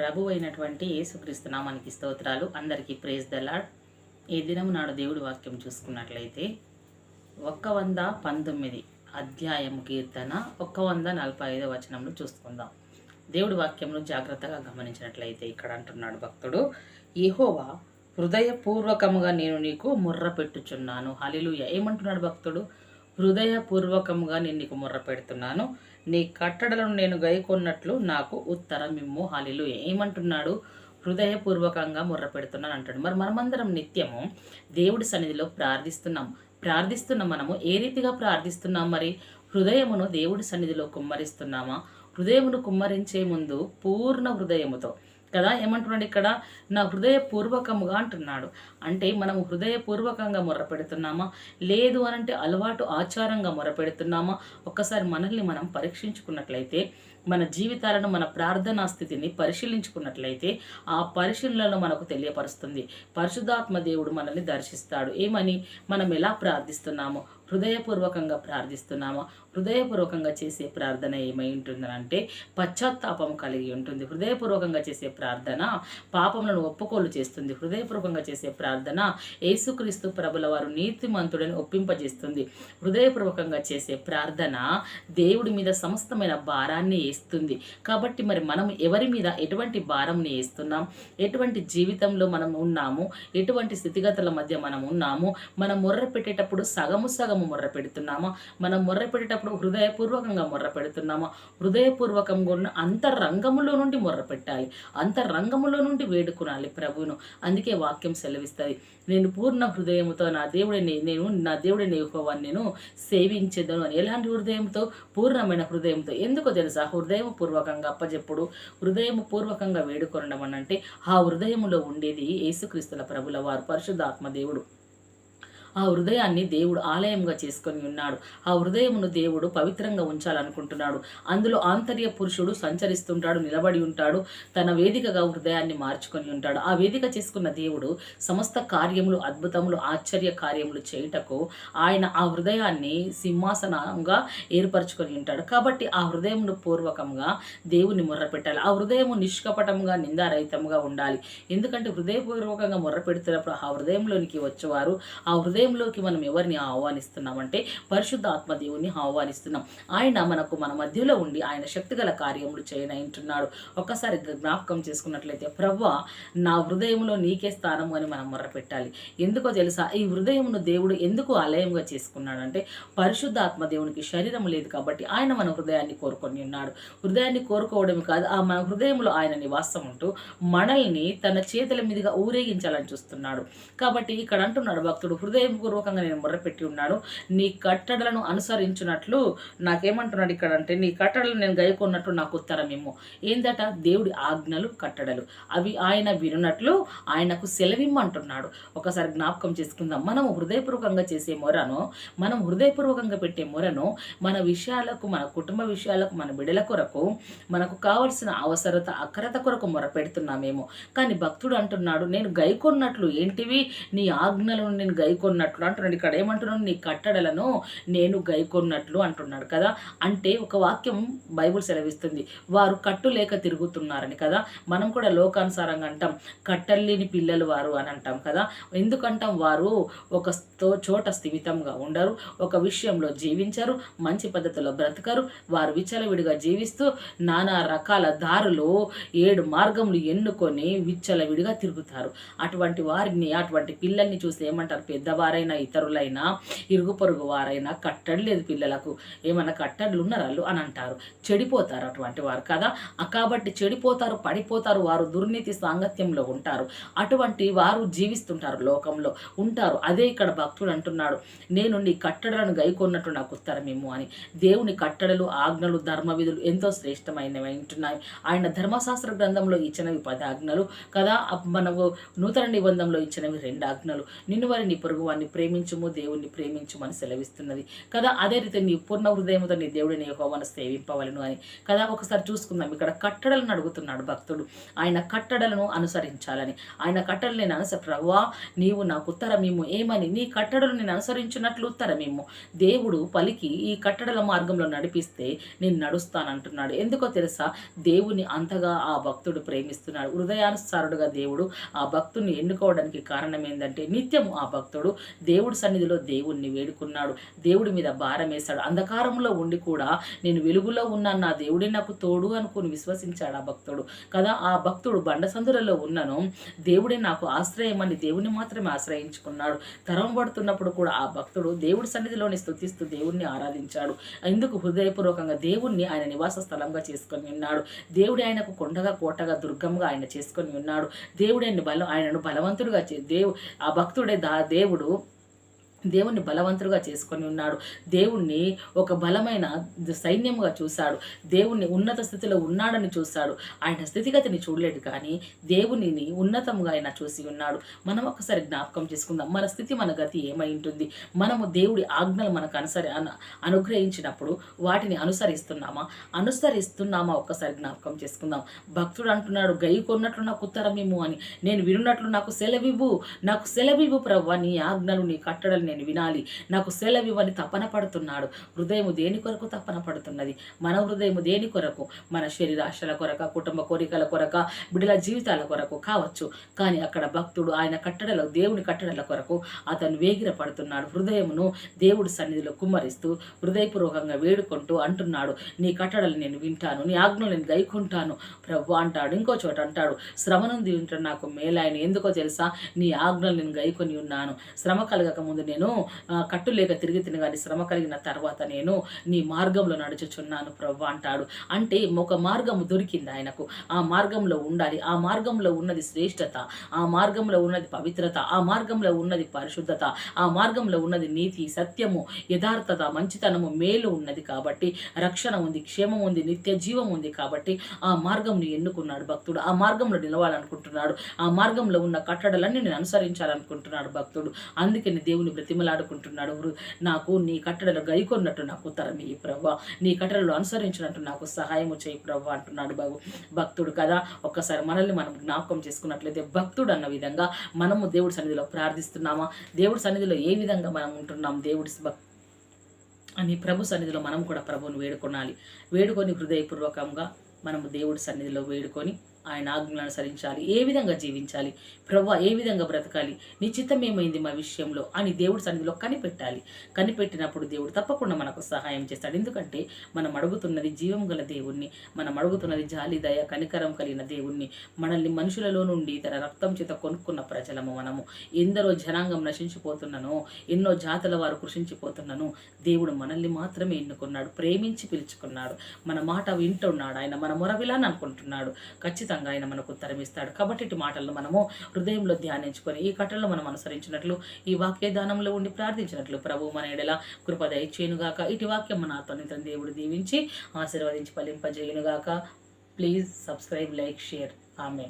ప్రభు అయినటువంటి యేసుక్రీస్తు నామానికి స్తోత్రాలు. అందరికీ ప్రేజ్ దలాడ్ ఈ దినం నాడు దేవుడి వాక్యం చూసుకున్నట్లయితే ఒక్క వంద పంతొమ్మిది అధ్యాయం కీర్తన ఒక్క వంద నలభై ఐదో వచనంలో చూసుకుందాం. దేవుడి వాక్యంను జాగ్రత్తగా గమనించినట్లయితే ఇక్కడ అంటున్నాడు భక్తుడు యెహోవా హృదయపూర్వకముగా నేను నీకు ముర్ర పెట్టుచున్నాను. హలిలుయ ఏమంటున్నాడు భక్తుడు? హృదయపూర్వకముగా నేను నీకు ముర్ర పెడుతున్నాను. నీ కట్టడలను నేను గైకొన్నట్లు నాకు ఉత్తరం ఇమ్ము. హాలిలు ఏమంటున్నాడు? హృదయపూర్వకంగా ముర్ర పెడుతున్నాను అంటాడు మరి మనమందరం నిత్యము దేవుడి సన్నిధిలో ప్రార్థిస్తున్నాం. ప్రార్థిస్తున్న మనము ఏ రీతిగా ప్రార్థిస్తున్నాం మరి? హృదయమును దేవుడి సన్నిధిలో కుమ్మరిస్తున్నామా? హృదయమును కుమ్మరించే ముందు పూర్ణ హృదయముతో కదా? ఏమంటున్నాడు ఇక్కడ? నా హృదయపూర్వకముగా అంటున్నాడు. అంటే మనం హృదయపూర్వకంగా మొరపెడుతున్నామా లేదు లేదు అనంటే అలవాటు ఆచారంగా మొరపెడుతున్నామా ఒక్కసారి మనల్ని మనం పరీక్షించుకున్నట్లయితే మన జీవితాలను మన ప్రార్థనా స్థితిని పరిశీలించుకున్నట్లయితే ఆ పరిశీలనలో మనకు తెలియపరుస్తుంది. పరిశుధాత్మ దేవుడు మనల్ని దర్శిస్తాడు. ఏమని? మనం ఎలా ప్రార్థిస్తున్నామో? హృదయపూర్వకంగా ప్రార్థిస్తున్నామా? హృదయపూర్వకంగా చేసే ప్రార్థన ఏమై ఉంటుందనంటే పశ్చాత్తాపం కలిగి ఉంటుంది. హృదయపూర్వకంగా చేసే ప్రార్థన పాపములను ఒప్పుకోలు చేస్తుంది. హృదయపూర్వకంగా చేసే ప్రార్థన యేసుక్రీస్తు ప్రభుల వారు నీతిమంతుడని ఒప్పింపజేస్తుంది. హృదయపూర్వకంగా చేసే ప్రార్థన దేవుడి మీద సమస్తమైన భారాన్ని వేస్తుంది కాబట్టి మరి మనం ఎవరి మీద ఎటువంటి భారంని వేస్తున్నాం ఎటువంటి జీవితంలో మనం ఉన్నాము? ఎటువంటి స్థితిగతుల మధ్య మనం ఉన్నాము? మనం మొర్ర పెట్టేటప్పుడు సగము సగము మొర్ర పెడుతున్నామా మనం మొర్ర పెట్టేటప్పుడు హృదయపూర్వకంగా మొర్ర పెడుతున్నామా హృదయపూర్వకంగా ఉన్న అంతరంగములో నుండి మొర్ర పెట్టాలి అంతరంగములో నుండి వేడుకునాలి ప్రభువును. అందుకే వాక్యం సెలవిస్తుంది. నేను పూర్ణ హృదయముతో నా దేవుడిని నేను నా దేవుడిని యెహోవాను నేను సేవించేదను అని. ఎలాంటి హృదయంతో? పూర్ణమైన హృదయంతో. ఎందుకో తెలుసా? హృదయం పూర్వకంగా అప్పచెప్పుడు హృదయం పూర్వకంగా వేడుకొనడం అనంటే ఆ హృదయంలో ఉండేది యేసుక్రీస్తుల ప్రభుల వారు పరిశుద్ధాత్మ దేవుడు. ఆ హృదయాన్ని దేవుడు ఆలయంగా చేసుకొని ఉన్నాడు. ఆ హృదయమును దేవుడు పవిత్రంగా ఉంచాలనుకుంటున్నాడు. అందులో ఆంతర్య పురుషుడు సంచరిస్తుంటాడు నిలబడి ఉంటాడు తన వేదికగా హృదయాన్ని మార్చుకొని ఉంటాడు. ఆ వేదిక చేసుకున్న దేవుడు సమస్త కార్యములు అద్భుతములు ఆశ్చర్య కార్యములు చేయుటకు ఆయన ఆ హృదయాన్ని సింహాసనంగా ఏర్పరచుకొని ఉంటాడు. కాబట్టి ఆ హృదయమును పూర్వకంగా దేవుని మొర్రపెట్టాలి. ఆ హృదయము నిష్కపటంగా నిందారహితంగా ఉండాలి. ఎందుకంటే హృదయపూర్వకంగా మొర్ర పెడుతున్నప్పుడు ఆ హృదయంలోనికి వచ్చేవారు ఆ హృదయంలోకి మనం ఎవరిని ఆహ్వానిస్తున్నామంటే పరిశుద్ధ ఆత్మదేవుని ఆహ్వానిస్తున్నాం. ఆయన మనకు మన మధ్యలో ఉండి ఆయన శక్తిగల కార్యములు చేయనంటున్నాడు ఒక్కసారి జ్ఞాపకం చేసుకున్నట్లయితే ప్రవ్వ నా హృదయంలో నీకే స్థానము అని మనం మొర్రపెట్టాలి. ఎందుకో తెలుసా? ఈ హృదయమును దేవుడు ఎందుకు ఆలయంగా చేసుకున్నాడంటే పరిశుద్ధ ఆత్మదేవునికి శరీరం లేదు కాబట్టి ఆయన మన హృదయాన్ని కోరుకొని ఉన్నాడు. హృదయాన్ని కోరుకోవడమే కాదు ఆ మన హృదయంలో ఆయన నివాసం ఉంటూ మనల్ని తన చేతుల మీదుగా ఊరేగించాలని చూస్తున్నాడు. కాబట్టి ఇక్కడ అంటున్నాడు భక్తుడు హృదయపూర్వకంగా నేను మొర్రపెట్టి ఉన్నాడు నీ కట్టడలను అనుసరించినట్లు నాకేమంటున్నాడు ఇక్కడ అంటే నీ కట్టడలు నేను గైకొన్నట్టు నాకు ఉత్తరమేమో ఏందట? దేవుడి ఆజ్ఞలు కట్టడలు. అవి ఆయన వినున్నట్లు ఆయనకు సెలవిమ్మంటున్నాడు. ఒకసారి జ్ఞాపకం చేసుకుందాం. మనం హృదయపూర్వకంగా చేసే మొరను మనం హృదయపూర్వకంగా పెట్టే మొరను మన విషయాలకు మన కుటుంబ విషయాలకు మన బిడల కొరకు మనకు కావలసిన అవసరత అక్రత కొరకు మొర పెడుతున్నామేమో. కానీ భక్తుడు అంటున్నాడు నేను గైకొన్నట్లు ఏంటివి? నీ ఆజ్ఞలను నేను గైకొన్నట్లు అంటున్నాడు. ఇక్కడ ఏమంటున్నాడు? నీ కట్టడలను నేను గైకొన్నట్లు అంటున్నాడు కదా. అంటే ఒక వాక్యం బైబుల్ సెలవిస్తుంది. వారు కట్టు లేక తిరుగుతున్నారని కదా. మనం కూడా లోకానుసారంగా అంటాం. కట్టలేని పిల్లలు వారు అని అంటాం కదా. ఎందుకంటాం? వారు ఒక చోట స్థిమితంగా ఉండరు. ఒక విషయంలో జీవించరు. మంచి పద్ధతిలో బ్రతకరు. వారు విచ్చలవిడిగా జీవిస్తూ నానా రకాల దారులు ఏడు మార్గములు ఎన్నుకొని విచ్చలవిడిగా తిరుగుతారు. అటువంటి వారిని అటువంటి పిల్లల్ని చూసి ఏమంటారు? పెద్దవారు వారైనా ఇతరులైనా ఇరుగు పొరుగు వారైనా కట్టడి లేదు పిల్లలకు. ఏమైనా కట్టడలు ఉన్నారాళ్ళు అని అంటారు. చెడిపోతారు అటువంటి వారు కదా. కాబట్టి చెడిపోతారు పడిపోతారు వారు దుర్నీతి సాంగత్యంలో ఉంటారు. అటువంటి వారు జీవిస్తుంటారు లోకంలో ఉంటారు. అదే ఇక్కడ భక్తుడు అంటున్నాడు నేను నీ కట్టడలను గైకొన్నట్టు నాకు ఉత్తరమేమో అని. దేవుని కట్టడలు ఆజ్ఞలు ధర్మ విధులు ఎంతో శ్రేష్టమైనవి ఉంటున్నాయి ఆయన ధర్మశాస్త్ర గ్రంథంలో ఇచ్చినవి పది ఆజ్ఞలు కదా మనము నూతన నిబంధనలో ఇచ్చినవి రెండు ఆజ్ఞలు. నిన్ను వారి నీ పొరుగు వారిని ప్రేమించుము దేవుణ్ణి ప్రేమించుమని సెలవిస్తున్నది. కదా అదే రీతి నీ పూర్ణ హృదయంతో నీ దేవుడిని యహోవాను సేవింపవలను అని. కదా ఒకసారి చూసుకుందాం. ఇక్కడ కట్టడలను అడుగుతున్నాడు భక్తుడు. ఆయన కట్టడలను అనుసరించాలని. ఆయన కట్టడలు నేను అనుస ప్రభువా నీవు నాకు ఉత్తరమేమో ఏమని? నీ కట్టడలు నేను అనుసరించినట్లు ఉత్తరమేమో దేవుడు పలికి ఈ కట్టడల మార్గంలో నడిపిస్తే నేను నడుస్తానంటున్నాడు. ఎందుకో తెలుసా? దేవుని అంతగా ఆ భక్తుడు ప్రేమిస్తున్నాడు. హృదయానుసారుడుగా దేవుడు ఆ భక్తుని ఎన్నుకోవడానికి కారణం ఏంటంటే నిత్యము ఆ భక్తుడు దేవుడి సన్నిధిలో దేవుణ్ణి వేడుకున్నాడు. దేవుడి మీద భారం వేశాడు. అంధకారంలో ఉండి కూడా నేను వెలుగులో ఉన్నాను. నా దేవుడే నాకు తోడు అనుకుని విశ్వసించాడు ఆ భక్తుడు. కదా ఆ భక్తుడు బండసందులలో ఉన్నను. దేవుడే నాకు ఆశ్రయమని దేవుని మాత్రమే ఆశ్రయించుకున్నాడు. తరం పడుతున్నప్పుడు కూడా ఆ భక్తుడు దేవుడి సన్నిధిలోని స్థుతిస్తూ దేవుణ్ణి ఆరాధించాడు. ఎందుకు హృదయపూర్వకంగా దేవుణ్ణి ఆయన నివాస స్థలంగా చేసుకొని ఉన్నాడు? దేవుడి ఆయనకు కొండగా కోటగా దుర్గంగా ఆయన చేసుకొని ఉన్నాడు. దేవుడు ఆయన బలం ఆయనను బలవంతుడుగా చే దేవు ఆ భక్తుడే దా దేవుడు దేవుణ్ణి బలవంతుడుగా చేసుకొని ఉన్నాడు. దేవుణ్ణి ఒక బలమైన సైన్యముగా చూశాడు. దేవుణ్ణి ఉన్నత స్థితిలో ఉన్నాడని చూశాడు. ఆయన స్థితిగతిని చూడలేడు కానీ దేవునిని ఉన్నతముగా ఆయన చూసి ఉన్నాడు. మనం ఒకసారి జ్ఞాపకం చేసుకుందాం. మన స్థితి మన గతి ఏమై ఉంటుంది? మనము దేవుడి ఆజ్ఞలు మనకు అనుసరి అనుగ్రహించినప్పుడు వాటిని అనుసరిస్తున్నామా? అనుసరిస్తున్నామా? ఒక్కసారి జ్ఞాపకం చేసుకుందాం. భక్తుడు అంటున్నాడు గై కొన్నట్లు నాకు ఉత్తరమేమో అని. నేను వినున్నట్లు నాకు సెలవివ్వు. నాకు సెలవివ్వు ప్రవ్వ. నీ ఆజ్ఞలు నీ కట్టడలు నేను వినాలి. నాకు సెలవివ్వని తపన పడుతున్నాడు. హృదయము దేని కొరకు తపన పడుతున్నది? మన హృదయము దేని కొరకు? మన శరీరాశల కొరక కుటుంబ కోరికల కొరక బిడ్డల జీవితాల కొరకు కావచ్చు. కానీ అక్కడ భక్తుడు ఆయన కట్టడల దేవుని కట్టడల కొరకు అతను వేగిర పడుతున్నాడు హృదయమును దేవుడి సన్నిధిలో కుమ్మరిస్తూ హృదయపూర్వకంగా వేడుకుంటూ అంటున్నాడు. నీ కట్టడలు నేను వింటాను నీ ఆజ్ఞలు నేను గైకుంటాను. ప్రభు అంటాడు ఇంకో చోట అంటాడు శ్రమను నుండి వింటాడు నాకు మేలాయన ఎందుకో తెలుసా? నీ ఆజ్ఞలు నేను గైకొని ఉన్నాను. శ్రమ కలగక ముందు నేను నేను కట్టు లేక తిరిగి తిని శ్రమ కలిగిన తర్వాత నేను నీ మార్గంలో నడుచుచున్నాను ప్రభు అంటాడు. అంటే ఒక మార్గము దొరికింది ఆయనకు. ఆ మార్గంలో ఉండాలి. ఆ మార్గంలో ఉన్నది శ్రేష్టత. ఆ మార్గంలో ఉన్నది పవిత్రత. ఆ మార్గంలో ఉన్నది పరిశుద్ధత. ఆ మార్గంలో ఉన్నది నీతి సత్యము యథార్థత మంచితనము మేలు ఉన్నది కాబట్టి రక్షణ ఉంది క్షేమం ఉంది నిత్య జీవం ఉంది కాబట్టి ఆ మార్గంను ఎన్నుకున్నాడు భక్తుడు. ఆ మార్గంలో నిలవాలనుకుంటున్నాడు. ఆ మార్గంలో ఉన్న కట్టడలన్నీ నేను అనుసరించాలనుకుంటున్నాడు భక్తుడు. అందుకని దేవుని బ్రతిమలాడుకుంటున్నాడు నాకు నీ కట్టడలు గైకొన్నట్టు నాకు తరమి ఈ నీ కట్టడలు అనుసరించినట్టు నాకు సహాయము చేయి ప్రవ్వ అంటున్నాడు బాబు. భక్తుడు కదా ఒక్కసారి మనల్ని మనం జ్ఞాపకం చేసుకున్నట్లయితే భక్తుడు అన్న విధంగా మనము దేవుడి సన్నిధిలో ప్రార్థిస్తున్నామా? దేవుడి సన్నిధిలో ఏ విధంగా మనం ఉంటున్నాం? దేవుడి భక్- అని ప్రభు సన్నిధిలో మనం కూడా ప్రభువుని వేడుకొనాలి. వేడుకొని హృదయపూర్వకంగా మనము దేవుడి సన్నిధిలో వేడుకొని ఆయన ఆజ్ఞలను అనుసరించాలి ఏ విధంగా జీవించాలి ప్రభు ఏ విధంగా బ్రతకాలి నిశ్చితం ఏమైంది మా విషయంలో అని దేవుడి సన్నిధిలో కనిపెట్టాలి. కనిపెట్టినప్పుడు దేవుడు తప్పకుండా మనకు సహాయం చేస్తాడు. ఎందుకంటే మనం అడుగుతున్నది జీవం గల దేవుణ్ణి మనం అడుగుతున్నది జాలి దయ కనికరం కలిగిన దేవుణ్ణి మనల్ని మనుషులలో నుండి తన రక్తం చేత కొనుక్కున్న ప్రజలము మనము. ఎందరో జనాంగం నశించిపోతున్నానో ఎన్నో జాతుల వారు కృషించిపోతున్నాను దేవుడు మనల్ని మాత్రమే ఎన్నుకున్నాడు ప్రేమించి పిలుచుకున్నాడు. మన మాట వింటున్నాడు ఆయన మన మొరవిలాని అనుకుంటున్నాడు. ఖచ్చితంగా ఆయన మనకు ఉత్తరం ఇస్తాడు. కాబట్టి ఇటు మాటలను మనము హృదయంలో ధ్యానించుకొని ఈ కట్టలను మనం అనుసరించినట్లు ఈ వాక్య దానంలో ఉండి ప్రార్థించినట్లు ప్రభు మన ఎడల కృప దయచేయునుగాక. ఇటు వాక్యం మన ఆత్మనితం దేవుడు దీవించి ఆశీర్వదించి ఫలింపజేయునుగాక. Please subscribe like share. ఆమె